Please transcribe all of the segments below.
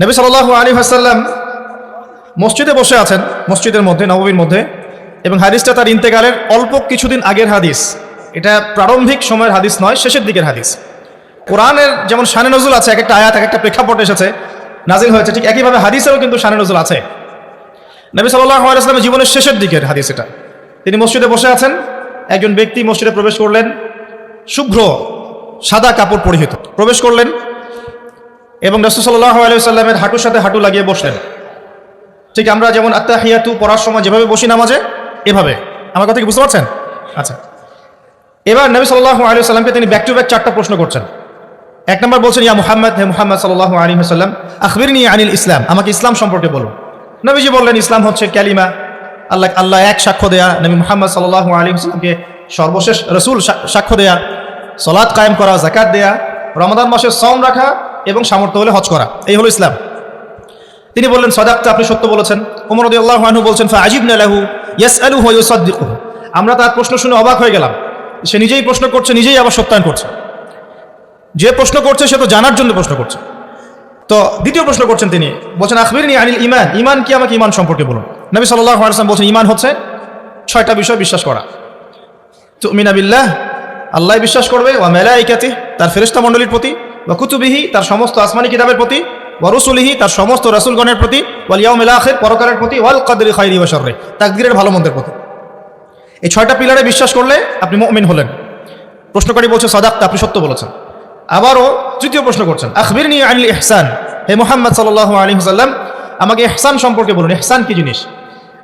নবী সাল্লাহ আলী হাসাল্লাম মসজিদে বসে আছেন, মসজিদের মধ্যে নবমীর মধ্যে, এবং হাদিসটা তার ইন্তেকালের অল্প কিছুদিন আগের হাদিস। এটা প্রারম্ভিক সময়ের হাদিস নয়, শেষের দিকের হাদিস। কোরআনের যেমন শানে নজুল আছে, এক একটা আয়াত, এক একটা প্রেক্ষাপট এসেছে, নাজিল হয়েছে, ঠিক একইভাবে হাদিসেরও কিন্তু শানে নজুল আছে। নবী সাল্লাহ আলাইসলামের জীবনের শেষের দিকের হাদিস এটা। তিনি মসজিদে বসে আছেন, একজন ব্যক্তি মসজিদে প্রবেশ করলেন, শুভ্র সাদা কাপড় পরিহিত। প্রবেশ করলেন এবং রসুল সাল্লাহ আলাইসাল্লামের হাঁটুর সাথে হাঁটু লাগিয়ে বসলেন। ঠিক আমরা যেমন আত্মাহিয়াতু পড়ার সময় যেভাবে বসি নামাজে, এভাবে। আমার কথা কি বুঝতে পারছেন? আচ্ছা। এবার নবী সাল্লাহ আলী সাল্লামকে তিনি ব্যাক টু ব্যাক চারটা প্রশ্ন করছেন। এক নম্বর বলছেন, ইয়া মুহাম্মদ, হে মুহাম্মদ সাল্লাহ আলী সাল্লাম আখবির নিয়ে আনিল ইসলাম, আমাকে ইসলাম সম্পর্কে বলুন নবীজি বললেন, ইসলাম হচ্ছে ক্যালিমা। আল্লাহ আল্লাহ এক সাক্ষ্য দেয়া। নবী মুহাম্মদ সাল্লাহ আলী সাল্লামকে সর্বশেষ রসুল সাক্ষ্য দেয়া। সলাদ কায়েম করা জাকাত দেয়া। রমাদান মাসে সম রাখা এবং সামর্থ্য হলে হজ করা। এই হলো ইসলাম। তিনি বললেন, সদাক্তা, আপনি সত্য বলেছেন। ওমর আল্লাহ বলছেন ফাজিব নালাহু ইয়াস আলু হয়ুসাদ্দিকু আমরা তার প্রশ্ন শুনে অবাক হয়ে গেলাম। সে নিজেই প্রশ্ন করছে, নিজেই আবার সত্যায়ন করছে। যে প্রশ্ন করছে, সে তো জানার জন্য প্রশ্ন করছে। তো দ্বিতীয় প্রশ্ন করছেন তিনি, বলছেন আখবির নি আনিল ইমান ইমান কি আমাকে ইমান সম্পর্কে বলুন। নবী সাল্লাহ আসলাম বলছেন ইমান হচ্ছে ছয়টা বিষয় বিশ্বাস করা। তো মিনাবিল্লাহ আল্লাহ বিশ্বাস করবে ও ওয়া মেলাইকাতি তার ফেরেস্তা মণ্ডলীর প্রতি ওয়া কুতুবিহি, তার সমস্ত আসমানি কিতাবের প্রতি, ওয়া রসুলিহি, তার সমস্ত রাসুলগণের প্রতি, ওয়াল ইয়াউমিল আখির, পরকালের প্রতি, ওয়াল কদরি খাইরি ওয়া শাররি, তাকদীরের ভালো মন্দের প্রতি। এই ছয়টা পিলারে বিশ্বাস করলে আপনি মুমিন হলেন। প্রশ্নকারী বলছে, সাদাক্তা, আপনি সত্য বলেছেন। আবারও তৃতীয় প্রশ্ন করছেন আখবির নিয়ে আনিল ইহসান? হে মোহাম্মদ সাল্লাহ আলী সাল্লাম আমাকে ইহসান সম্পর্কে বলুন, ইহসান কি জিনিস?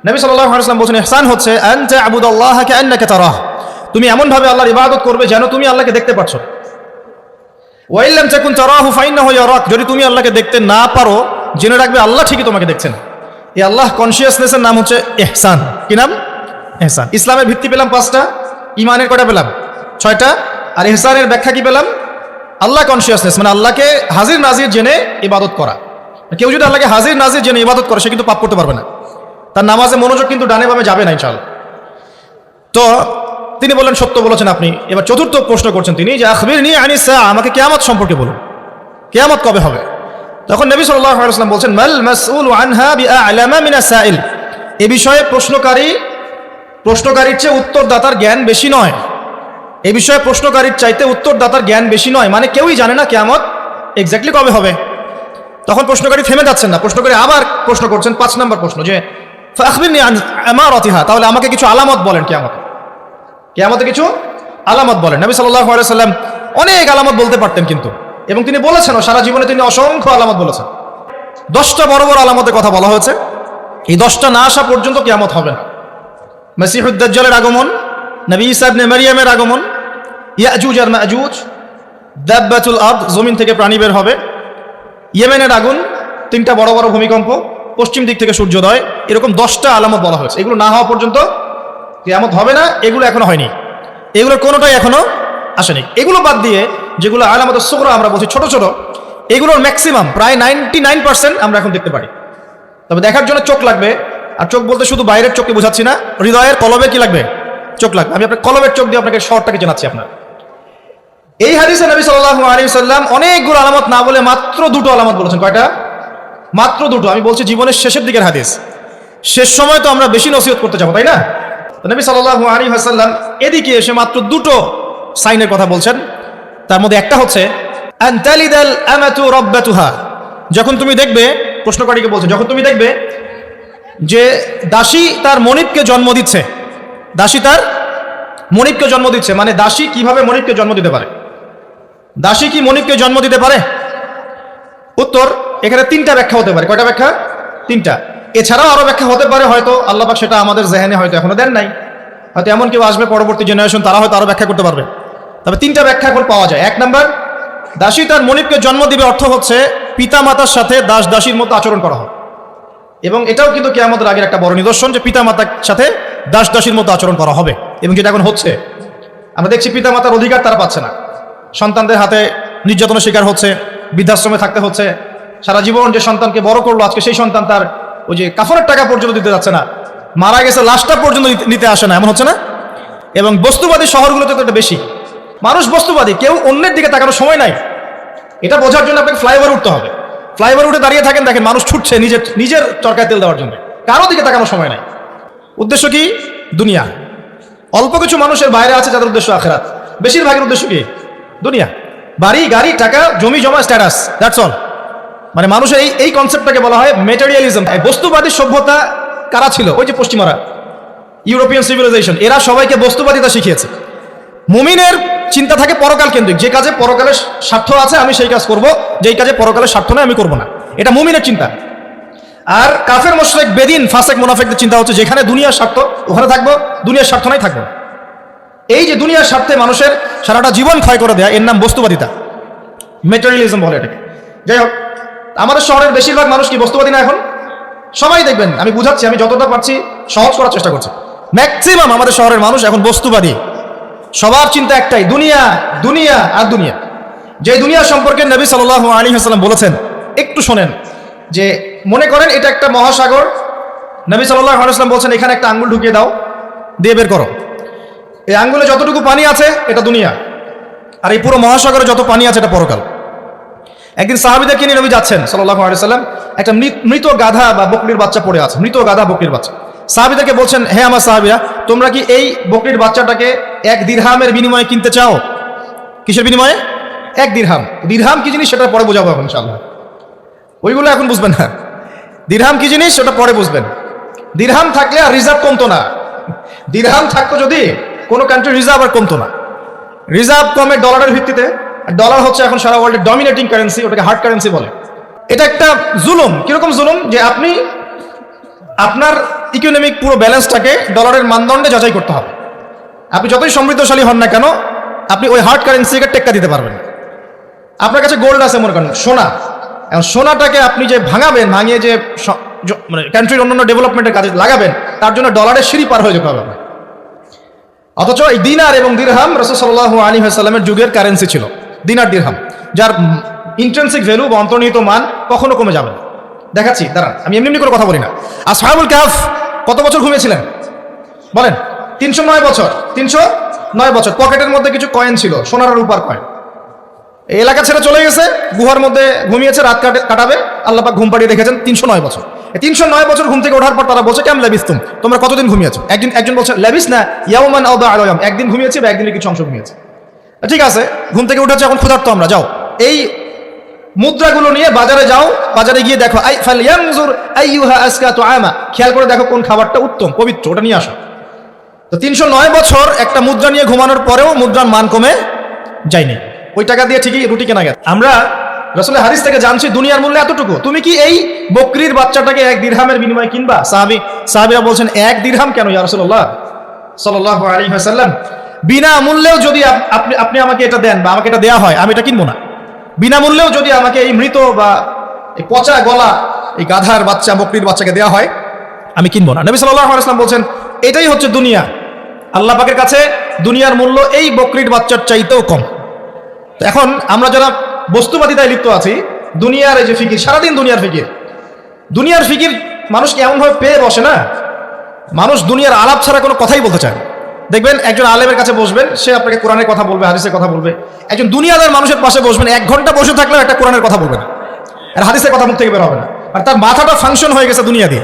নবী সাল্লাহ আলাইসলাম বলছেন, ইহসান হচ্ছে, আনতা আবুদাল্লাহকে আন্নাকে তারাহ। তুমি এমনভাবে আল্লাহর ইবাদত করবে যেন তুমি আল্লাহকে দেখতে পাচ্ছ ওয়াইল্লাম চাকুন তারাহু ফাইন্না হইয়া রাক যদি তুমি আল্লাহকে দেখতে না পারো, জেনে রাখবে আল্লাহ ঠিকই তোমাকে দেখছেন এই আল্লাহ কনসিয়াসনেসের নাম হচ্ছে এহসান কি নাম? এহসান ইসলামের ভিত্তি পেলাম পাঁচটা, ইমানের কটা পেলাম? ছয়টা। আর এহসানের ব্যাখ্যা কি পেলাম? আল্লাহ কনসিয়াসনেস মানে আল্লাহকে হাজির নাজির জেনে ইবাদত করা। কেউ যদি আল্লাহকে হাজির নাজির জেনে ইবাদত করে, সে কিন্তু পাপ করতে পারবে না। তার নামাজে মনোযোগ কিন্তু ডানে বামে যাবে না ইনশাল তো তিনি বললেন, সত্য বলেছেন আপনি। এবার চতুর্থ প্রশ্ন করছেন তিনি, যে আখবির নিয়ে আনি সা আমাকে কেয়ামত সম্পর্কে বলুন। কেয়ামত কবে হবে? তখন নবী সাল্লাম বলছেন, মাল মাসউল আনহা মিনা সাইল। এ বিষয়ে প্রশ্নকারী, প্রশ্নকারীর চেয়ে উত্তরদাতার জ্ঞান বেশি নয়। এ বিষয়ে প্রশ্নকারীর চাইতে উত্তরদাতার জ্ঞান বেশি নয়। মানে কেউই জানে না কেয়ামত এক্স্যাক্টলি কবে হবে। তখন প্রশ্নকারী থেমে যাচ্ছেন না। প্রশ্নকারী আবার প্রশ্ন করছেন, পাঁচ নম্বর প্রশ্ন, যে আখবিরনি আমার অতিহা তাহলে আমাকে কিছু আলামত বলেন কেয়ামত। কেয়ামতে কিছু আলামত বলেন। নবী সাল্লাহ অনেক আলামত বলতে পারতেন কিন্তু। এবং তিনি বলেছেন সারা জীবনে তিনি অসংখ্য আলামত বলেছেন। দশটা বড় বড় আলামতের কথা বলা হয়েছে। এই দশটা না আসা পর্যন্ত কেয়ামত হবে না। মসিহুদ্দাজ্জালের আগমন, নবী ইসাবনে মারিয়ামের আগমন, ইয়াজুজ আর মাজুজ, দাব্বাতুল আদ জমিন থেকে প্রাণী বের হবে। ইয়েমেনের আগুন, তিনটা বড় বড় ভূমিকম্প, পশ্চিম দিক থেকে সূর্যোদয়, এরকম দশটা আলামত বলা হয়েছে। এগুলো না হওয়া পর্যন্ত কেয়ামত হবে না, এগুলো এখনও হয়নি। এগুলো কোনোটাই এখনও আসেনি। এগুলো বাদ দিয়ে যেগুলো আলামত সুগরা আমরা বলছি ছোট ছোট, এগুলোর ম্যাক্সিমাম প্রায় নাইনটি নাইন পার্সেন্ট আমরা এখন দেখতে পারি। তবে দেখার জন্য চোখ লাগবে, আর চোখ বলতে শুধু বাইরের চোখকে বোঝাচ্ছি না, হৃদয়ের কলবে কি লাগবে? চোখ লাগবে। আমি আপনার কলবের চোখ দিয়ে আপনাকে শহরটাকে জানাচ্ছি আপনার। এই হাদিসে নবী সাল্লাহ আলী সাল্লাম অনেকগুলো আলামত না বলে মাত্র দুটো আলামত বলেছেন। কয়টা? মাত্র দুটো। আমি বলছি জীবনের শেষের দিকের হাদিস। শেষ সময় তো আমরা বেশি নসিহত করতে যাব, তাই না? নবী সাল্লাহ আলী হাসাল্লাম এদিকে এসে মাত্র দুটো সাইনের কথা বলছেন। তার মধ্যে একটা হচ্ছে যখন তুমি দেখবে, প্রশ্নকারীকে বলছে, যখন তুমি দেখবে যে দাসী তার মনিবকে জন্ম দিচ্ছে। দাসী তার মনিবকে জন্ম দিচ্ছে মানে দাসী কীভাবে মনিবকে জন্ম দিতে পারে? দাসী কি মনিবকে জন্ম দিতে পারে? উত্তর, এখানে তিনটা ব্যাখ্যা হতে পারে। কয়টা ব্যাখ্যা? তিনটা। এছাড়াও আরও ব্যাখ্যা হতে পারে, হয়তো আল্লাহ পাক সেটা আমাদের জেহেনে হয়তো এখনও দেন নাই। হয়তো এমন কেউ আসবে পরবর্তী জেনারেশন তারা হয়তো আরও ব্যাখ্যা করতে পারবে। তবে তিনটা ব্যাখ্যা এখন পাওয়া যায়। এক নম্বর, দাসী তার মনিবকে জন্ম দিবে অর্থ হচ্ছে পিতা মাতার সাথে দাস দাসীর মতো আচরণ করা হয়। এবং এটাও কিন্তু কে আমাদের আগের একটা বড় নিদর্শন যে পিতা মাতার সাথে দাস দাসীর মতো আচরণ করা হবে। এবং যেটা এখন হচ্ছে, আমরা দেখছি পিতা মাতার অধিকার তারা পাচ্ছে না। সন্তানদের হাতে নির্যাতনের শিকার হচ্ছে, বৃদ্ধাশ্রমে থাকতে হচ্ছে। সারা জীবন যে সন্তানকে বড় করল, আজকে সেই সন্তান তার ওই যে কাফনের টাকা পর্যন্ত দিতে যাচ্ছে না। মারা গেছে লাশটা পর্যন্ত নিতে- আসে না, এমন হচ্ছে না? এবং বস্তুবাদী শহরগুলোতে তো এটা বেশি। মানুষ বস্তুবাদী, কেউ অন্যের দিকে তাকানোর সময় নাই। এটা বোঝার জন্য আপনাকে ফ্লাইওভার উঠতে হবে। ফ্লাইওভার উঠে দাঁড়িয়ে থাকেন, দেখেন মানুষ ছুটছে নিজের নিজের চরকায় তেল দেওয়ার জন্য। কারও দিকে তাকানোর সময় নাই। উদ্দেশ্য কি? দুনিয়া। অল্প কিছু মানুষের বাইরে আছে যাদের উদ্দেশ্য আখেরাত। বেশিরভাগের উদ্দেশ্য কি? দুনিয়া। বাড়ি, গাড়ি, টাকা, জমি, জমা স্ট্যাটাস দ্যাটস অল মানে মানুষের এই এই কনসেপ্টটাকে বলা হয় মেটেরিয়ালিজম বস্তুবাদী সভ্যতা কারা ছিল? ওই যে পশ্চিমারা। ইউরোপিয়ান সিভিলাইজেশন এরা সবাইকে বস্তুবাদিতা শিখিয়েছে। মুমিনের চিন্তা থাকে পরকাল কেন্দ্রিক। যে কাজে পরকালের স্বার্থ আছে, আমি সেই কাজ করব। যেই কাজে পরকালের স্বার্থ নয় আমি করব না। এটা মুমিনের চিন্তা। আর কাফের, মোশরেক, বেদিন, ফাসেক, মুনাফেকদের চিন্তা হচ্ছে যেখানে দুনিয়ার স্বার্থ, ওখানে থাকব, দুনিয়ার স্বার্থ নাই, থাকব। এই যে দুনিয়ার স্বার্থে মানুষের সারাটা জীবন ক্ষয় করে দেয়া, এর নাম বস্তুবাদিতা। মেটেরিয়ালিজম বলে এটাকে। যাই হোক আমাদের শহরের বেশিরভাগ মানুষ কি বস্তুবাদী না এখন? সবাই দেখবেন, আমি বুঝাচ্ছি, আমি যতটা পারছি সহজ করার চেষ্টা করছি। ম্যাক্সিমাম আমাদের শহরের মানুষ এখন বস্তুবাদী। সবার চিন্তা একটাই, দুনিয়া দুনিয়া আর দুনিয়া। যে দুনিয়া সম্পর্কে নবী সাল আলী হাসলাম বলেছেন, একটু শোনেন, যে মনে করেন এটা একটা মহাসাগর। নবী সাল্লাহ আলাইসলাম বলছেন, এখানে একটা আঙ্গুল ঢুকিয়ে দাও, দিয়ে বের করো। এই আঙ্গুলে যতটুকু পানি আছে, এটা দুনিয়া। আর এই পুরো মহাসাগরে যত পানি আছে, এটা পরকাল। একদিন সাহাবিদেরকে নিয়ে নবী যাচ্ছেন সাল্লাহ আলাইসাল্লাম একটা মৃত- গাধা বা বকরির বাচ্চা পড়ে আছে, মৃত গাধা বকরির বাচ্চা। সাহাবিদেরকে বলছেন, হে আমার সাহাবিরা, তোমরা কি এই বকরির বাচ্চাটাকে এক দিরহামের বিনিময়ে কিনতে চাও? কিসের বিনিময়ে? এক দিরহাম। দিরহাম কি জিনিস? সেটা পরে বোঝাবো এখন ইনশাল্লাহ ওইগুলো এখন বুঝবেন না। দিরহাম কি জিনিস? সেটা পরে বুঝবেন। দিরহাম থাকলে আর রিজার্ভ কমতো না। দিরহাম থাকতো যদি কোনো কান্ট্রি রিজার্ভ আর কমতো না। রিজার্ভ কমে ডলারের ভিত্তিতে ডলার হচ্ছে এখন সারা ওয়ার্ল্ডের ডমিনেটিং কারেন্সি ওটাকে হার্ড কারেন্সি বলে। এটা একটা জুলুম। কীরকম জুলুম? যে আপনি, আপনার ইকোনমিক পুরো ব্যালেন্সটাকে ডলারের মানদণ্ডে যাচাই করতে হবে। আপনি যতই সমৃদ্ধশালী হন না কেন, আপনি ওই হার্ড কারেন্সিকে টেক্কা দিতে পারবেন আপনার কাছে গোল্ড আছে মনে করেন, সোনা। এখন সোনাটাকে আপনি যে ভাঙাবেন, ভাঙিয়ে যে মানে কান্ট্রির অন্যান্য ডেভেলপমেন্টের কাজে লাগাবেন, তার জন্য ডলারের সিঁড়ি পার হয়ে যেতে হবে অথচ এই দিনার এবং দিরহাম রসুল্লাহ আলী সাল্লামের যুগের কারেন্সি ছিল। দিনার দিরহাম, যার ইন্ট্রেন্সিক ভ্যালু বা অন্তর্নিহিত মান কখনো কমে যাবে দেখাচ্ছি, দাঁড়ান, আমি এমনি এমনি করে কথা বলি না। আর সাহাবুল কাহাফ, কত বছর ঘুমিয়েছিলেন? বলেন, তিনশো নয় বছর, তিনশো নয় বছর, পকেটের মধ্যে কিছু কয়েন ছিল, সোনার রূপার কয়েন এই এলাকা ছেড়ে চলে গেছে, গুহার মধ্যে ঘুমিয়েছে, রাত কাটে কাটাবে আল্লাপাক ঘুম পাড়িয়ে রেখেছেন তিনশো নয় বছর। তিনশো নয় বছর ঘুম থেকে ওঠার পর তারা বলছে, কেমন লেবিস তুম তোমরা কতদিন ঘুমিয়েছো? একদিন একজন বলছে লেবিস না বা আলয়াম। একদিন ঘুমিয়েছে বা একদিনের কিছু অংশ ঘুমিয়েছে। ঠিক আছে, ঘুম থেকে উঠেছে, এখন ক্ষুধার্ত আমরা, যাও। এই মুদ্রাগুলো নিয়ে বাজারে যাও, বাজারে গিয়ে দেখো খেয়াল করে দেখো কোন খাবারটা উত্তম, পবিত্র, ওটা নিয়ে আসো। তো তিনশো নয় বছর একটা মুদ্রা নিয়ে ঘুমানোর পরেও মুদ্রার মান কমে যায়নি। ওই টাকা দিয়ে ঠিকই রুটি কেনা গেছে। আমরা রসুলের হাদিস থেকে জানছি, দুনিয়ার মূল্য এতটুকু। তুমি কি এই বকরির বাচ্চাটাকে এক দিরহামের বিনিময়ে কিনবা? সাহাবি, সাহাবিরা বলছেন, এক দিরহাম কেন, ইয়া রসুল্লাহ সাল্লাহ আলী হাসাল্লাম বিনা মূল্যেও যদি আপনি আপনি আমাকে এটা দেন বা আমাকে এটা দেয়া হয়, আমি এটা কিনবো না। বিনামূল্যেও যদি আমাকে এই মৃত বা এই পচা গলা, এই গাধার বাচ্চা, বকরির বাচ্চাকে দেওয়া হয়, আমি কিনবো না। নবী সাল্লাহ আলাইসলাম বলছেন, এটাই হচ্ছে দুনিয়া। আল্লাহ পাকের কাছে দুনিয়ার মূল্য এই বকরির বাচ্চার চাইতেও কম। তো এখন আমরা যারা বস্তুবাদিতায় লিপ্ত আছি, দুনিয়ার এই যে ফিকির, সারাদিন দুনিয়ার ফিকির। দুনিয়ার ফিকির মানুষকে এমনভাবে পেয়ে বসে না। মানুষ দুনিয়ার আলাপ ছাড়া কোনো কথাই বলতে চায়। দেখবেন একজন আলেমের কাছে বসবেন, সে আপনাকে কোরআনের কথা বলবে, হাদিসের কথা বলবে। একজন দুনিয়াদার মানুষের পাশে বসবেন, এক ঘণ্টা বসে থাকলেও একটা কোরআনের কথা বলবে না। আর হাদিসের কথা মুখ থেকে বের হবে না। আর তার মাথাটা ফাংশন হয়ে গেছে দুনিয়া দিয়ে।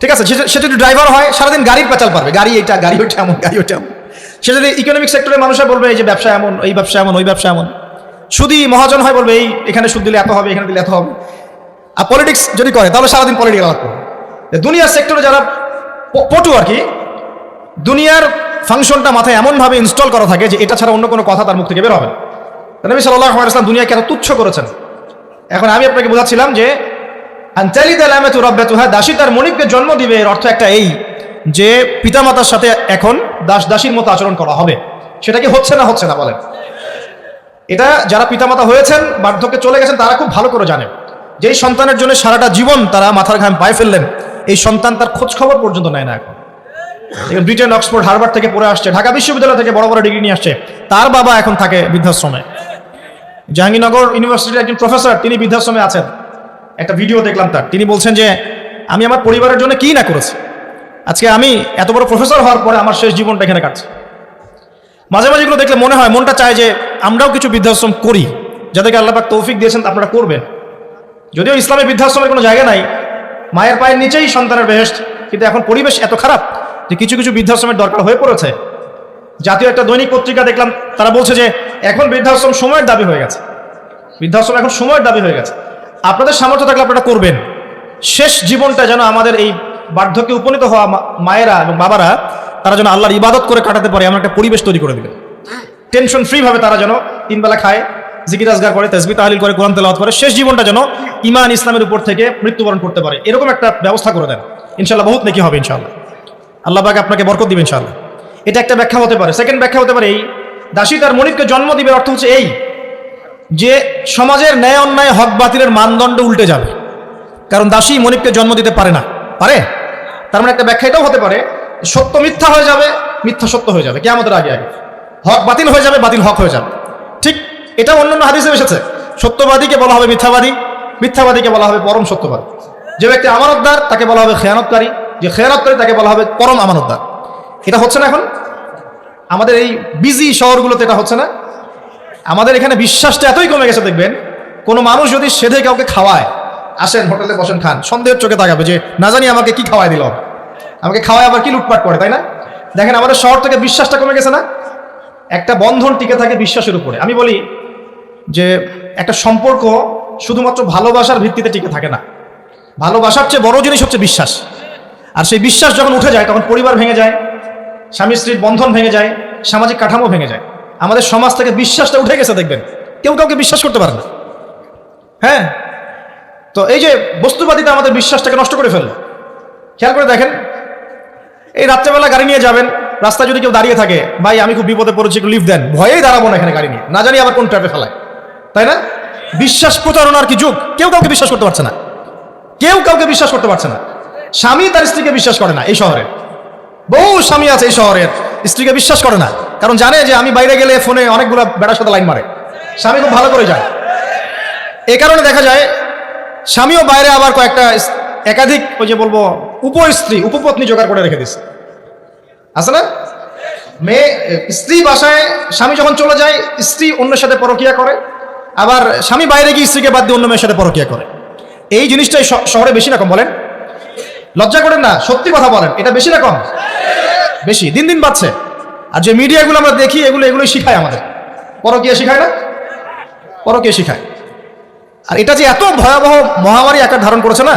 ঠিক আছে? সে যদি ড্রাইভার হয়, সারাদিন গাড়ির পেঁচাল পারবে। গাড়ি এটা, গাড়ি ওইটা এমন, গাড়ি ওইটা এমন। সে যদি ইকোনমিক সেক্টরের মানুষের বলবে, এই যে ব্যবসা এমন, এই ব্যবসা এমন, ওই ব্যবসা এমন। শুধু মহাজন হয় বলবে, এই, এখানে সুদ দিলে এত হবে, এখানে দিলে এত হবে। আর পলিটিক্স যদি করে, তাহলে সারাদিন পলিটিক্যাল আলাপ করবে দুনিয়ার সেক্টরে যারা পটু আর কি দুনিয়ার ফাংশনটা মাথায় এমনভাবে ইনস্টল করা থাকে যে এটা ছাড়া অন্য কোনো কথা তার মুখ থেকে বের হবে নবী সাল্লাহ ইসলাম দুনিয়াকে এত তুচ্ছ করেছেন। এখন আমি আপনাকে বোঝাচ্ছিলাম যে আনতালি দালামেতু রব্বাতুহা, দাসী তার মনিককে জন্ম দিবে এর অর্থ একটা এই যে পিতামাতার সাথে এখন দাস দাসীর মতো আচরণ করা হবে। সেটা কি হচ্ছে না হচ্ছে না বলেন? এটা যারা পিতামাতা হয়েছেন, বার্ধক্যে চলে গেছেন, তারা খুব ভালো করে জানেন যেই সন্তানের জন্য সারাটা জীবন তারা মাথার ঘাম পায়ে ফেললেন, এই সন্তান তার খোঁজ খবর পর্যন্ত নেয় না এখন। ব্রিটেন, অক্সফোর্ড, হার্ভার্ড থেকে পড়ে আসছে। ঢাকা বিশ্ববিদ্যালয় থেকে বড় বড় ডিগ্রি নিয়ে আসছে। তার বাবা এখন থাকে বৃদ্ধাশ্রমে। জাহাঙ্গীরনগর ইউনিভার্সিটির একজন প্রফেসর, তিনি বৃদ্ধাশ্রমে আছেন। একটা ভিডিও দেখলাম তার। তিনি বলছেন যে, আমি আমার পরিবারের জন্য কি না করেছি? আজকে আমি এত বড় প্রফেসর হওয়ার পরে আমার শেষ জীবনটা এখানে কাটছে। মাঝে মাঝে এগুলো দেখলে মনে হয়, মনটা চায় যে, আমরাও কিছু বৃদ্ধাশ্রম করি, যাদেরকে আল্লাপাক তৌফিক দিয়েছেন আপনারা করবেন। যদিও ইসলামে বৃদ্ধাশ্রমের কোনো জায়গা নাই, মায়ের পায়ের নিচেই সন্তানের বেহেস্ট কিন্তু এখন পরিবেশ এত খারাপ। যে কিছু কিছু বৃদ্ধাশ্রমের দরকার হয়ে পড়েছে। জাতীয় একটা দৈনিক পত্রিকা দেখলাম, তারা বলছে যে এখন বৃদ্ধাশ্রম সময়ের দাবি হয়ে গেছে। বৃদ্ধাশ্রম এখন সময়ের দাবি হয়ে গেছে। আপনাদের সামর্থ্য থাকলে আপনারা করবেন। শেষ জীবনটা যেন আমাদের এই বার্ধক্যে উপনীত হওয়া মায়েরা এবং বাবারা, তারা যেন আল্লাহর ইবাদত করে কাটাতে পারে, এমন একটা পরিবেশ তৈরি করে দিবেন। টেনশন ফ্রি ভাবে তারা যেন তিন বেলা খায়, জিকির আজগার করে তসবি তাহলিল করে, কোরআন তেলাওয়াত করে, শেষ জীবনটা যেন ইমান ইসলামের উপর থেকে মৃত্যুবরণ করতে পারে। এরকম একটা ব্যবস্থা করে দেন। ইনশাল্লাহ বহুত নেকি হবে ইনশাল্লাহ আল্লাহ পাক আপনাকে বরকত দিবেন ইনশাল্লাহ এটা একটা ব্যাখ্যা হতে পারে। সেকেন্ড ব্যাখ্যা হতে পারে এই, দাসী তার মনিবকে জন্ম দিবে অর্থ হচ্ছে এই, যে সমাজের ন্যায় অন্যায়, হক বাতিলের মানদণ্ড উল্টে যাবে। কারণ দাসী মনিবকে জন্ম দিতে পারে না। পারে? তার মানে একটা ব্যাখ্যা এটাও হতে পারে, সত্য মিথ্যা হয়ে যাবে, মিথ্যা সত্য হয়ে যাবে কেমতের আগে আগে। হক বাতিল হয়ে যাবে, বাতিল হক হয়ে যাবে। ঠিক এটা অন্যান্য হাদিসে এসেছে। সত্যবাদীকে বলা হবে মিথ্যাবাদী, মিথ্যাবাদীকে বলা হবে পরম সত্যবাদী। যে ব্যক্তি আমানতদার, তাকে বলা হবে খেয়ানতকারী। যে খেয়ারাত করে তাকে বলা হবে পরম আমানতদার। এটা হচ্ছে না এখন? আমাদের এই বিজি শহরগুলোতে এটা হচ্ছে না? আমাদের এখানে বিশ্বাসটা এতই কমে গেছে, দেখবেন। কোনো মানুষ যদি সেধে কাউকে খাওয়ায়, আসেন হোটেলে বসেন, খান, সন্দেহের চোখে তাকাবে যে, না জানি আমাকে কি খাওয়াই দিল। আমাকে খাওয়ায় আবার কি লুটপাট করে, তাই না? দেখেন আমাদের শহর থেকে বিশ্বাসটা কমে গেছে না? একটা বন্ধন টিকে থাকে বিশ্বাসের উপরে। আমি বলি যে, একটা সম্পর্ক শুধুমাত্র ভালোবাসার ভিত্তিতে টিকে থাকে না। ভালোবাসার চেয়ে বড় জিনিস হচ্ছে বিশ্বাস। আর সেই বিশ্বাস যখন উঠে যায়, তখন পরিবার ভেঙে যায়, স্বামী স্ত্রীর বন্ধন ভেঙে যায়, সামাজিক কাঠামো ভেঙে যায়। আমাদের সমাজ থেকে বিশ্বাসটা উঠে গেছে, দেখবেন। কেউ কাউকে বিশ্বাস করতে পারে না। হ্যাঁ? তো এই যে বস্তুবাদিতা আমাদের বিশ্বাসটাকে নষ্ট করে ফেলল। খেয়াল করে দেখেন, এই রাত্রেবেলা গাড়ি নিয়ে যাবেন, রাস্তায় যদি কেউ দাঁড়িয়ে থাকে, ভাই, আমি খুব বিপদে পড়েছি, একটু লিফ দেন। ভয়েই দাঁড়াবো না এখানে গাড়ি নিয়ে। না জানি আবার কোন ট্র্যাপে ফেলায়। তাই না? বিশ্বাস প্রতারণার কি যুগ? কেউ কাউকে বিশ্বাস করতে পারছে না। কেউ কাউকে বিশ্বাস করতে পারছে না। স্বামী তার স্ত্রীকে বিশ্বাস করে না এই শহরে। বহু স্বামী আছে এই শহরের, স্ত্রীকে বিশ্বাস করে না। কারণ জানে যে আমি বাইরে গেলে ফোনে অনেকগুলো বেড়ার সাথে লাইন মারে। স্বামী খুব ভালো করে যায় এ কারণে দেখা যায়, স্বামীও বাইরে আবার কয়েকটা একাধিক ওই যে বলব উপ স্ত্রী উপপত্নী জোগাড় করে রেখে দিচ্ছে আছে না? মেয়ে, স্ত্রী বাসায় স্বামী যখন চলে যায়, স্ত্রী অন্যের সাথে পরকিয়া করে, আবার স্বামী বাইরে গিয়ে স্ত্রীকে বাদ দিয়ে অন্য মেয়ের সাথে পরকিয়া করে। এই জিনিসটাই শহরে বেশি না, কম বলেন? লজ্জা করেন না, সত্যি কথা বলেন, এটা বেশি না কম। বেশি, দিন দিন বাড়ছে। আর যে মিডিয়াগুলো আমরা দেখি, এগুলো এগুলোই শিখায় আমাদের। পরকিয়া শিখায় না? পরকিয়া শিখায়। আর এটা যে এত ভয়াবহ মহামারী আকার ধারণ করেছে না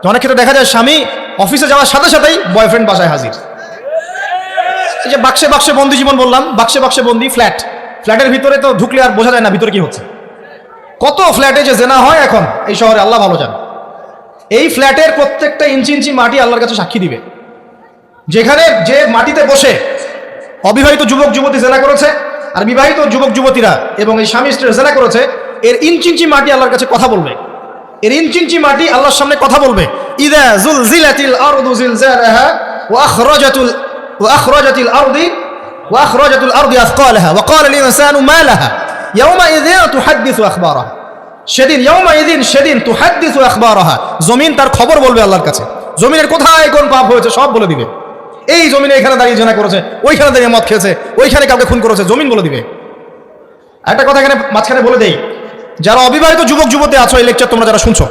যে অনেক ক্ষেত্রে দেখা যায় স্বামী অফিসে যাওয়ার সাথে সাথেই বয়ফ্রেন্ড বাসায় হাজির। এই যে বাক্সে বাক্সে বন্দি জীবন বললাম, বাক্সে বাক্সে বন্দি ফ্ল্যাট ফ্ল্যাটের ভিতরে তো ঢুকলে আর বোঝা যায় না ভিতরে কি হচ্ছে। কত ফ্ল্যাটে যে জেনা হয় এখন, এই শহরে, আল্লাহ ভালো জান। এই ফ্ল্যাটের প্রত্যেকটা ইঞ্চি ইঞ্চি মাটি আল্লাহর কাছে সাক্ষী দিবে। যেখানে যে মাটিতে বসে অবিবাহিত যুবক যুবতী জেনা করেছে আর বিবাহিত যুবক যুবতীরা এবং এই স্বামী স্ত্রী জেনা করেছে, এর ইঞ্চি ইঞ্চি মাটি আল্লাহর কাছে কথা বলবে। এর ইঞ্চি ইঞ্চি মাটি আল্লাহর সামনে কথা বলবে। ইদা ওয়া ওয়া ওয়া মা সেদিন ইয়মা এদিন সেদিন তু হাদ্দিস আখবরাহা। জমিন তার খবর বলবে আল্লাহর কাছে। জমিনের কোথায় কোন পাপ হয়েছে সব বলে দিবে। এই জমিনে এখানে দাঁড়িয়ে জেনা করেছে, ওইখানে দাঁড়িয়ে মদ খেয়েছে, ওইখানে কাউকে খুন করেছে, জমিন বলে দিবে। একটা কথা এখানে মাঝখানে বলে দেই, যারা অবিবাহিত যুবক যুবতী আছো, এই লেকচার তোমরা যারা শুনছো,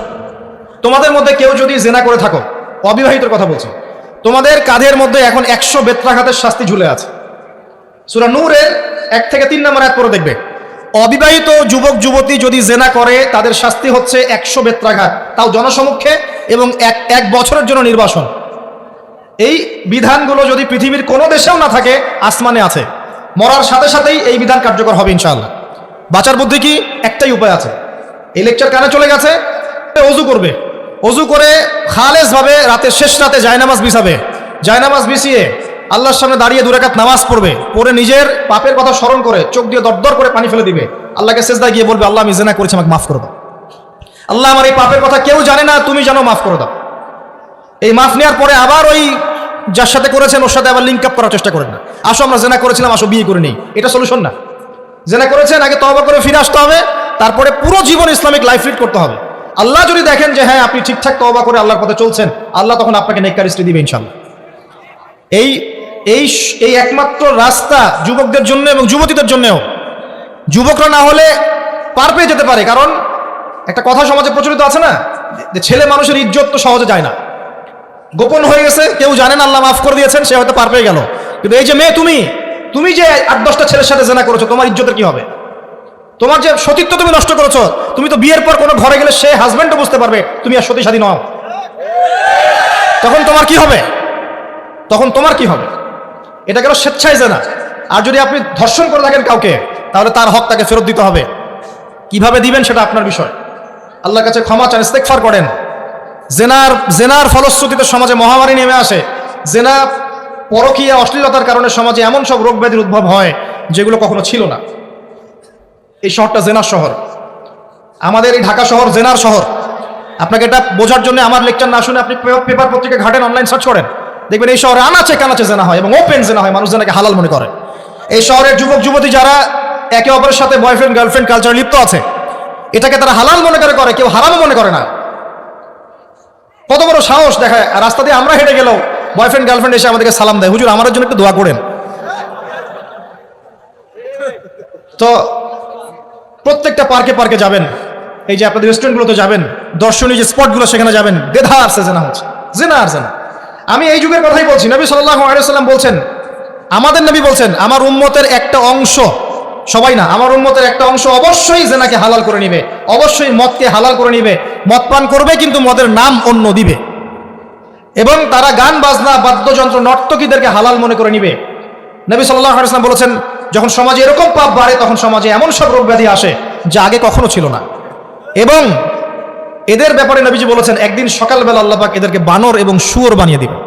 তোমাদের মধ্যে কেউ যদি জেনা করে থাকো, অবিবাহিতর কথা বলছো, তোমাদের কাঁধের মধ্যে এখন একশো বেত্রাঘাতের শাস্তি ঝুলে আছে। সুরা নূরের এক থেকে তিন নম্বর এক পরে দেখবে। অবিবাহিত যুবক, যুবতী যদি জেনা করে, তাদের শাস্তি হচ্ছে একশো বেত্রাঘাত। তাও জনসমক্ষে এবং এক এক বছরের জন্য নির্বাসন। এই বিধানগুলো যদি পৃথিবীর কোনো দেশেও না থাকে, আসমানে আছে। মরার সাথে সাথেই এই বিধান কার্যকর হবে ইনশাআল্লাহ। বাঁচার বুদ্ধি কি? একটাই উপায় আছে। এই লেকচার কানে চলে গেছে অজু করবে। অজু করে খালেস ভাবে রাতের শেষ রাতে জায়নামাজ বিছাবে। জায়নামাজ বিছিয়ে আল্লাহর সামনে দাঁড়িয়ে দুরাকাত নামাজ পড়বে, পড়ে নিজের পাপের কথা স্মরণ করে চোখ দিয়ে দরদর করে পানি ফেলে দিবে। আল্লাহকে শেষদা গিয়ে বলবে, আল্লাহ আমি জেনা করেছি, আমাকে মাফ করে দাও। আল্লাহ আমার এই পাপের কথা কেউ জানে না, তুমি জানো, মাফ করে দাও। এই মাফ নেওয়ার পরে আবার ওই যার সাথে করেছেন, ওর সাথে আবার লিঙ্ক আপ করার চেষ্টা করেন না। আসো, আমরা জেনা করেছিলাম, আসো, বিয়ে করে নেই। এটা সলিউশন না। জেনা করেছেন, আগে তবা করে ফিরে আসতে হবে, তারপরে পুরো জীবন ইসলামিক লাইফ লিড করতে হবে। আল্লাহ যদি দেখেন যে হ্যাঁ আপনি ঠিকঠাক তবা করে আল্লাহর পথে চলছেন, আল্লাহ তখন আপনাকে নেককার স্ত্রী দিবে ইনশাল্লাহ এই এই এই একমাত্র রাস্তা যুবকদের জন্য এবং যুবতীদের জন্যও। যুবকরা না হলে পার পেয়ে যেতে পারে, কারণ একটা কথা সমাজে প্রচলিত আছে না, যে ছেলে মানুষের ইজ্জত তো সহজে যায় না। গোপন হয়ে গেছে, কেউ জানেন আল্লাহ মাফ করে দিয়েছেন, সে হয়তো পার পেয়ে গেল। কিন্তু এই যে মেয়ে তুমি তুমি যে আট দশটা ছেলের সাথে জেনা করেছ, তোমার ইজ্জতের কি হবে? তোমার যে সতীত্ব তুমি নষ্ট করেছ, তুমি তো বিয়ের পর কোনো ঘরে গেলে সে হাজবেন্ডও বুঝতে পারবে, তুমি আর সতী স্বাধীন হও তখন তোমার কি হবে? তখন তোমার কি হবে? এটা গেল স্বেচ্ছায় জেনা। আর যদি আপনি ধর্ষণ করে থাকেন কাউকে, তাহলে তার হক তাকে ফেরত দিতে হবে। কীভাবে দিবেন সেটা আপনার বিষয়। আল্লাহর কাছে ক্ষমা চান ইস্তেকফার করেন। জেনার জেনার ফলশ্রুতিতে সমাজে মহামারী নেমে আসে। জেনা পরকীয়া অশ্লীলতার কারণে সমাজে এমন সব রোগ ব্যাধির উদ্ভব হয়, যেগুলো কখনো ছিল না। এই শহরটা জেনার শহর। আমাদের এই ঢাকা শহর জেনার শহর। আপনাকে এটা বোঝার জন্য আমার লেকচার না শুনে আপনি পেপার পত্রিকা ঘাটেন অনলাইন সার্চ করেন। দেখবেন এই শহরে আনাচে কানাচে জেনা হয় এবং ওপেন জেনা হয়, মানুষ জেনাকে হালাল মনে করে। এই শহরের যুবক, যুবতী যারা একে অপরের সাথে বয়ফ্রেন্ড গার্লফ্রেন্ড কালচার লিপ্ত আছে, এটাকে তারা হালাল মনে করে করে, কেউ হারামও মনে করে না। কত বড় সাহস দেখায়, আর রাস্তা দিয়ে আমরা হেঁটে গেলেও বয়ফ্রেন্ড গার্লফ্রেন্ড এসে আমাদেরকে সালাম দেয়, হুজুর, আমার জন্য একটু দোয়া করেন। তো প্রত্যেকটা পার্কে পার্কে যাবেন, এই যে আপনাদের রেস্টুরেন্টগুলোতে যাবেন, দর্শনীয় যে স্পটগুলো সেখানে যাবেন দেধা আসছে জেনা হচ্ছে, জেনা আর জেনা। আমি এই যুগের কথাই বলছি। নবী সাল্লাহ আলাইসাল্লাম বলছেন, আমাদের নবী বলছেন, আমার উম্মতের একটা অংশ, সবাই না, আমার উম্মতের একটা অংশ অবশ্যই জেনাকে হালাল করে নিবে, অবশ্যই মদকে হালাল করে নিবে, মদ পান করবে কিন্তু মদের নাম অন্য দিবে। এবং তারা গান, বাজনা, বাদ্যযন্ত্র, নর্তকীদেরকে হালাল মনে করে নিবে। নবী সাল্লাহ আলাইসলাম বলেছেন, যখন সমাজে এরকম পাপ বাড়ে, তখন সমাজে এমন সব রোগ ব্যাধি আসে, যা আগে কখনো ছিল না। এবং এদের ব্যাপারে নবীজি বলেছেন, একদিন সকালবেলা আল্লাহ পাক এদেরকে বানর এবং শুয়োর বানিয়ে দিবে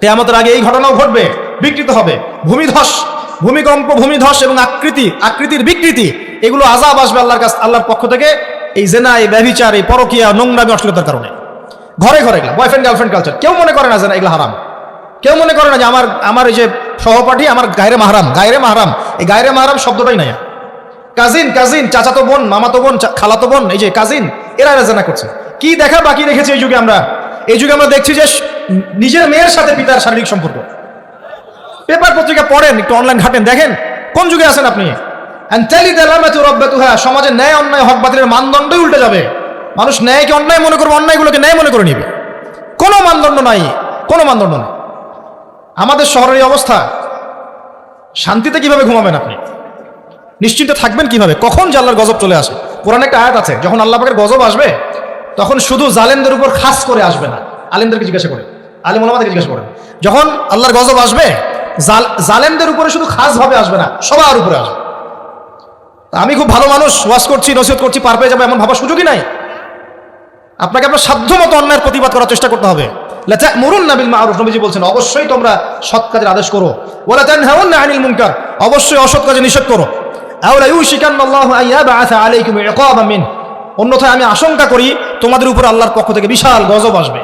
তেয়ামতের আগে এই ঘটনাও ঘটবে, বিকৃত হবে। ভূমিধস, ভূমিকম্প, ভূমিধস এবং আকৃতি, আকৃতির বিকৃতি, এগুলো আজাব আসবে আল্লাহর কাছ, আল্লাহর পক্ষ থেকে এই জেনা এই ব্যভিচার, এই পরকিয়া, নোংরামি, অশ্লীলতার কারণে। ঘরে ঘরে এগুলা বয়ফ্রেন্ড গার্লফ্রেন্ড কালচার কেউ মনে করে না যে না এগুলো হারাম। কেউ মনে করে না যে আমার আমার এই যে সহপাঠী, আমার গায়রে মাহারাম গায়রে মাহারাম, এই গায়রে মাহারাম শব্দটাই নাই। কাজিন কাজিন, চাচাতো বোন, মামাতো বোন খালাতো বোন, এই যে কাজিন এরা এরা করছে। কি দেখা বাকি রেখেছে এই যুগে আমরা? এই যুগে আমরা দেখছি যে নিজের মেয়ের সাথে পিতার শারীরিক সম্পর্ক। পেপার পত্রিকা পড়েন, একটু অনলাইন ঘাটেন, দেখেন, কোন যুগে আছেন আপনি? সমাজে ন্যায়, অন্যায়, হক বাতিলের মানদণ্ডই উল্টে যাবে। মানুষ ন্যায়কে অন্যায় মনে করবে, অন্যায়গুলোকে ন্যায় মনে করে নিবে। কোনো মানদণ্ড নাই, কোনো মানদণ্ড নেই। আমাদের শহরের এই অবস্থা, শান্তিতে কীভাবে ঘুমাবেন আপনি? নিশ্চিন্ত থাকবেন কীভাবে? কখন যে আল্লাহর গজব চলে আসে? কোরআন একটা আয়াত আছে, যখন আল্লাহ পাকের গজব আসবে, তখন শুধু জালেমদের উপর খাস করে আসবে না, আলেমদেরকে জিজ্ঞাসা করে আলিম ওলামাদেরকে জিজ্ঞাসা করেন যখন আল্লাহর গজব আসবে, জাল- জালেমদের উপরে শুধু খাস ভাবে আসবে না, সবার উপরে আসবে। আমি খুব ভালো মানুষ, ওয়াজ করছি, নসিহত করছি, পার পেয়ে যাব, এমন ভাবার সুযোগই নাই। আপনাকে আপনার সাধ্য মতো অন্যায়ের প্রতিবাদ করার চেষ্টা করতে হবে। লেচা মরুন নাবিল মারুফ, নবীজি বলছেন, অবশ্যই তোমরা সৎ কাজের আদেশ করো। ওলা না আনিল মুনকার, অবশ্যই অসৎ কাজে নিষেধ করো। অন্যথায় আমি আশঙ্কা করি তোমাদের উপর আল্লাহর পক্ষ থেকে বিশাল গজব আসবে।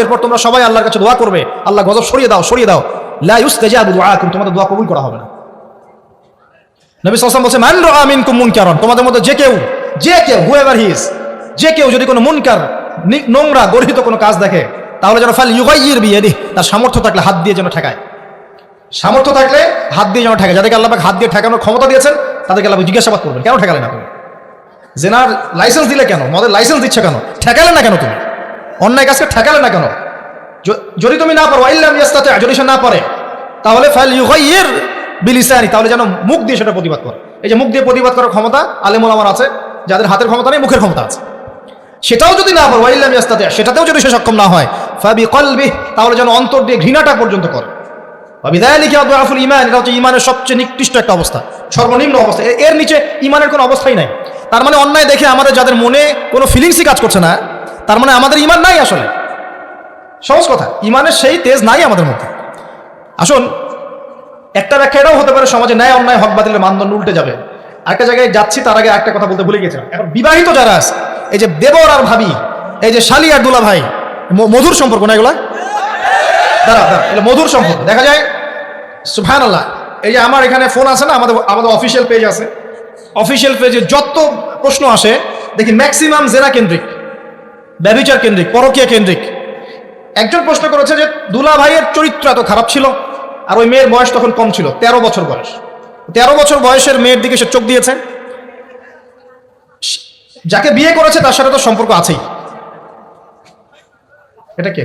এরপর তোমরা সবাই আল্লাহর কাছে দোয়া করবে। আল্লাহ গজব সরিয়ে দাও সরিয়ে দাও। তোমাদের দোয়া কবুল করা হবে না। মান রাআ মিনকুম মুনকারন তোমাদের মধ্যে যে কেউ যে কেউ হি ইজ যে কেউ যদি কোনো মুনকার নোংরা, গর্হিত কোনো কাজ দেখে, তাহলে যেন ফাল ইউগাইয়ির বিয়াদি তার সামর্থ্য থাকলে হাত দিয়ে যেন ঠেকায়। সামর্থ্য থাকলে হাত দিয়ে যেন ঠেকে যাদেরকে আল্লাহ হাত দিয়ে ঠেকানোর ক্ষমতা দিয়েছেন, তাদেরকে আল্লাহ জিজ্ঞাসাবাদ করবেন, কেন ঠেকালেন আপনি জেনার লাইসেন্স দিলে কেন? মদের লাইসেন্স দিচ্ছে কেন? ঠেকালে না কেন তুমি? অন্যায় কাজকে ঠেকালে না কেন? যদি তুমি না পারো আইল্লাম যদি সে না পারে, তাহলে ফাইল ইউগাইয়ির বিলিসানি, তাহলে যেন মুখ দিয়ে সেটা প্রতিবাদ করে। এই যে মুখ দিয়ে প্রতিবাদ করার ক্ষমতা আলেমুল আমার আছে, যাদের হাতের ক্ষমতা নেই, মুখের ক্ষমতা আছে। সেটাও যদি না পারো আইল্লাম ইয়াস্তাতে, সেটাতেও যদি সে সক্ষম না হয় ফাবি কলবি তাহলে যেন অন্তর দিয়ে ঘৃণাটা পর্যন্ত করে। ইমান এটা হচ্ছে ইমানের সবচেয়ে নিকৃষ্ট একটা অবস্থা, সর্বনিম্ন অবস্থা। এর নিচে ইমানের কোনো অবস্থাই নাই। তার মানে অন্যায় দেখে আমাদের যাদের মনে কোনো ফিলিংসই কাজ করছে না, তার মানে আমাদের ইমান নাই আসলে। সহজ কথা ইমানের সেই তেজ নাই আমাদের মধ্যে। আসুন, একটা ব্যাখ্যা এটাও হতে পারে সমাজে ন্যায়, অন্যায়, হক বাতিলের মানদণ্ড উল্টে যাবে। একটা জায়গায় যাচ্ছি, তার আগে একটা কথা বলতে ভুলে গেছিলাম। এখন বিবাহিত যারা আছে, এই যে দেবর আর ভাবি, এই যে শালি আর দুলা ভাই মধুর সম্পর্ক না এগুলা? দাঁড়া দাঁড়া এটা মধুর সম্পর্ক, দেখা যায় সুফান আল্লাহ এই যে আমার এখানে ফোন আছে না, আমাদের আমাদের অফিসিয়াল পেজ আছে অফিসিয়াল পেজে যত প্রশ্ন আসে, দেখি ম্যাক্সিমাম জেনা কেন্দ্রিক, ব্যবিচার কেন্দ্রিক, পরকীয়া কেন্দ্রিক, একজন প্রশ্ন করেছে যে দুলা ভাইয়ের চরিত্র এত খারাপ ছিল, আর ওই মেয়ের বয়স তখন কম ছিল, তেরো বছর বয়স, তেরো বছর বয়সের মেয়ের দিকে সে চোখ দিয়েছে যাকে বিয়ে করেছে তার সাথে তো সম্পর্ক আছেই, এটা কে?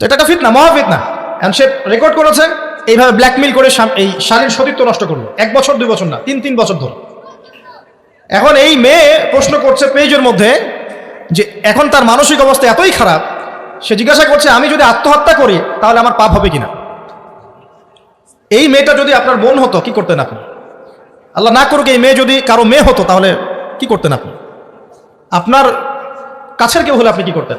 তো এটা একটা ফিতনা, মহা ফিতনা। এখন সে রেকর্ড করেছে, এইভাবে ব্ল্যাকমেইল করে এই শালীর সতীত্ব নষ্ট করল। এক বছর, দুই বছর না, তিন তিন বছর ধরে। এখন এই মেয়ে প্রশ্ন করছে পেজের মধ্যে যে, এখন তার মানসিক অবস্থা এতই খারাপ, সে জিজ্ঞাসা করছে, আমি যদি আত্মহত্যা করি, তাহলে আমার পাপ হবে কিনা? এই মেয়েটা যদি আপনার বোন হতো, কি করতেন আপনি? আল্লাহ না করুক এই মেয়ে যদি কারও মেয়ে হতো, তাহলে কি করতেন আপনি? আপনার কাছের কেউ হলে আপনি কি করতেন?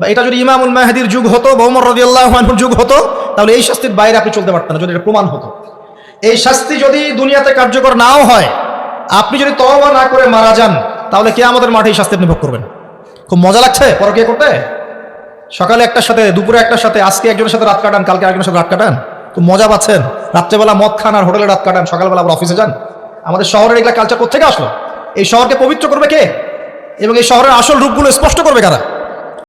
বা এটা যদি ইমামুল মাহাদির যুগ হতো বৌমর রদি আল্লাহর যুগ হতো, তাহলে এই শাস্তির বাইরে আপনি চলতে পারতেন না, যদি এটা প্রমাণ হতো। এই শাস্তি যদি দুনিয়াতে কার্যকর নাও হয়, আপনি যদি তওবা না করে মারা যান, তাহলে কে আমাদের মাঠে এই শাস্তি আপনি ভোগ করবেন। খুব মজা লাগছে পরকিয়া করতে? সকালে একটার সাথে, দুপুরে একটার সাথে, আজকে একজনের সাথে রাত কাটান, কালকে একজনের সাথে রাত কাটান? খুব মজা পাচ্ছেন। রাত্রেবেলা মদ খান আর হোটেলে রাত কাটান, সকালবেলা আবার অফিসে যান। আমাদের শহরের এগুলা কালচার কোথেকে আসলো? এই শহরকে পবিত্র করবে কে? এবং এই শহরের আসল রূপগুলো স্পষ্ট করবে কারা?